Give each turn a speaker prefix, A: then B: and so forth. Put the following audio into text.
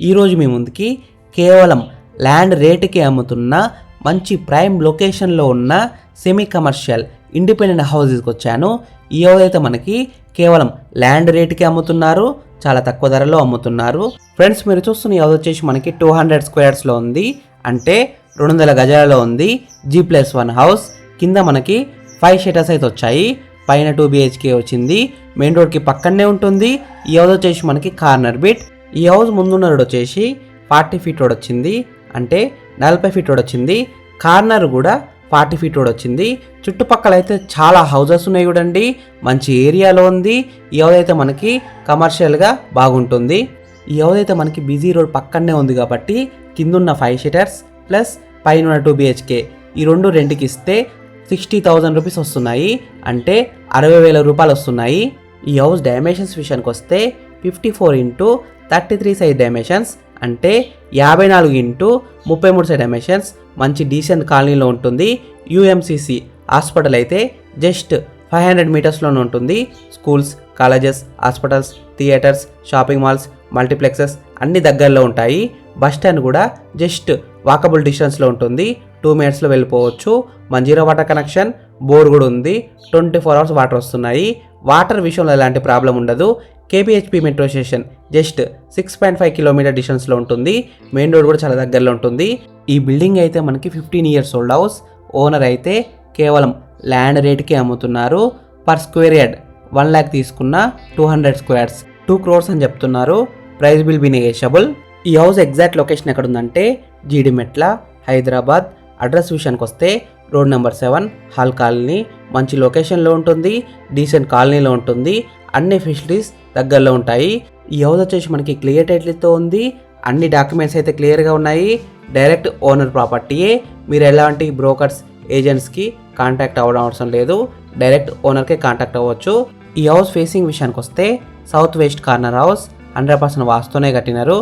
A: ఈరోజు మీ ముందుకి కేవలం ల్యాండ్ రేటుకి అమ్ముతున్న మంచి ప్రైమ్ లొకేషన్లో ఉన్న సెమీ కమర్షియల్ ఇండిపెండెంట్ హౌసెస్కి వచ్చాను. ఈ మనకి కేవలం ల్యాండ్ రేటుకి అమ్ముతున్నారు చాలా తక్కువ ధరలో అమ్ముతున్నారు. ఫ్రెండ్స్ మీరు చూస్తున్న ఈ వచ్చేసి మనకి టూ హండ్రెడ్ స్క్వేర్స్లో ఉంది. అంటే రెండు వందల గజాలలో ఉంది. G plus one house. కింద మనకి ఫైవ్ షెటర్స్ అయితే వచ్చాయి. పైన టూ బిహెచ్కే వచ్చింది. మెయిన్ రోడ్కి పక్కనే ఉంటుంది. ఈ వచ్చేసి మనకి కార్నర్ బిట్. ఈ హౌస్ ముందున్న రోడ్ వచ్చేసి ఫార్టీ ఫీట్ రోడ్ వచ్చింది. అంటే నలభై ఫీట్ రోడ్ వచ్చింది. కార్నర్ కూడా ఫార్టీ ఫీట్ రోడ్ వచ్చింది. చుట్టుపక్కల అయితే చాలా హౌజెస్ ఉన్నాయి చూడండి. మంచి ఏరియాలో ఉంది. ఈ హౌస్ అయితే మనకి కమర్షియల్గా బాగుంటుంది. ఈ హౌస్ అయితే మనకి బిజీ రోడ్ పక్కనే ఉంది కాబట్టి కిందున్న ఫైవ్ షీటర్స్ ప్లస్ పైన టూ బిహెచ్కే ఈ రెండు రెంట్కి ఇస్తే సిక్స్టీ థౌజండ్ రూపీస్ వస్తున్నాయి. అంటే అరవై వేల రూపాయలు వస్తున్నాయి. ఈ హౌస్ డైమెన్షన్స్ విషయానికి వస్తే fifty four into thirty three size dimensions అంటే యాభై నాలుగు ఇంటూ ముప్పై మూడు సైజ్ డైమెన్షన్స్ మంచి డీసెంట్ కాలనీలో ఉంటుంది. యూఎంసీసీ హాస్పిటల్ అయితే జస్ట్ ఫైవ్ హండ్రెడ్ మీటర్స్లోనే ఉంటుంది. Schools colleges hospitals theatres shopping malls multiplexes అన్ని దగ్గరలో ఉంటాయి. బస్ స్టాండ్ కూడా జస్ట్ వాకబుల్ డిస్టెన్స్లో ఉంటుంది. టూ మినిట్స్లో వెళ్ళిపోవచ్చు. మంజీరా వాటర్ కనెక్షన్ బోర్ కూడా ఉంది. ట్వంటీ ఫోర్ అవర్స్ వాటర్ వస్తున్నాయి. వాటర్ విషయంలో ఎలాంటి ప్రాబ్లం ఉండదు. KPHP metro station just six point five kilometre డిస్టెన్స్లో ఉంటుంది. మెయిన్ రోడ్ కూడా చాలా దగ్గరలో ఉంటుంది. ఈ బిల్డింగ్ అయితే మనకి fifteen years old house owner అయితే కేవలం ల్యాండ్ రేట్కి అమ్ముతున్నారు. Per square yard one lakh తీసుకున్న two hundred squares two crores అని చెప్తున్నారు. ప్రైస్ బిల్ బి నెగేషబుల్ ఈ హౌస్ ఎగ్జాక్ట్ లొకేషన్ ఎక్కడ ఉందంటే జీడిమెట్ల హైదరాబాద్ అడ్రస్ విషయానికి వస్తే road number seven hall colony. మంచి లొకేషన్లో ఉంటుంది డీసెంట్ కాలనీలో ఉంటుంది అన్ని ఫెసిలిటీస్ దగ్గరలో ఉంటాయి. ఈ హౌస్ వచ్చేసి మనకి క్లియర్ టైటిల్తో ఉంది అన్ని డాక్యుమెంట్స్ అయితే క్లియర్గా ఉన్నాయి. డైరెక్ట్ ఓనర్ ప్రాపర్టీయే మీరు ఎలాంటి బ్రోకర్స్ ఏజెంట్స్కి కాంటాక్ట్ అవ్వడం అవసరం లేదు డైరెక్ట్ ఓనర్కే కాంటాక్ట్ అవ్వచ్చు. ఈ హౌస్ ఫేసింగ్ విషయానికి వస్తే south west corner house hundred percent వాస్తునే కట్టినారు.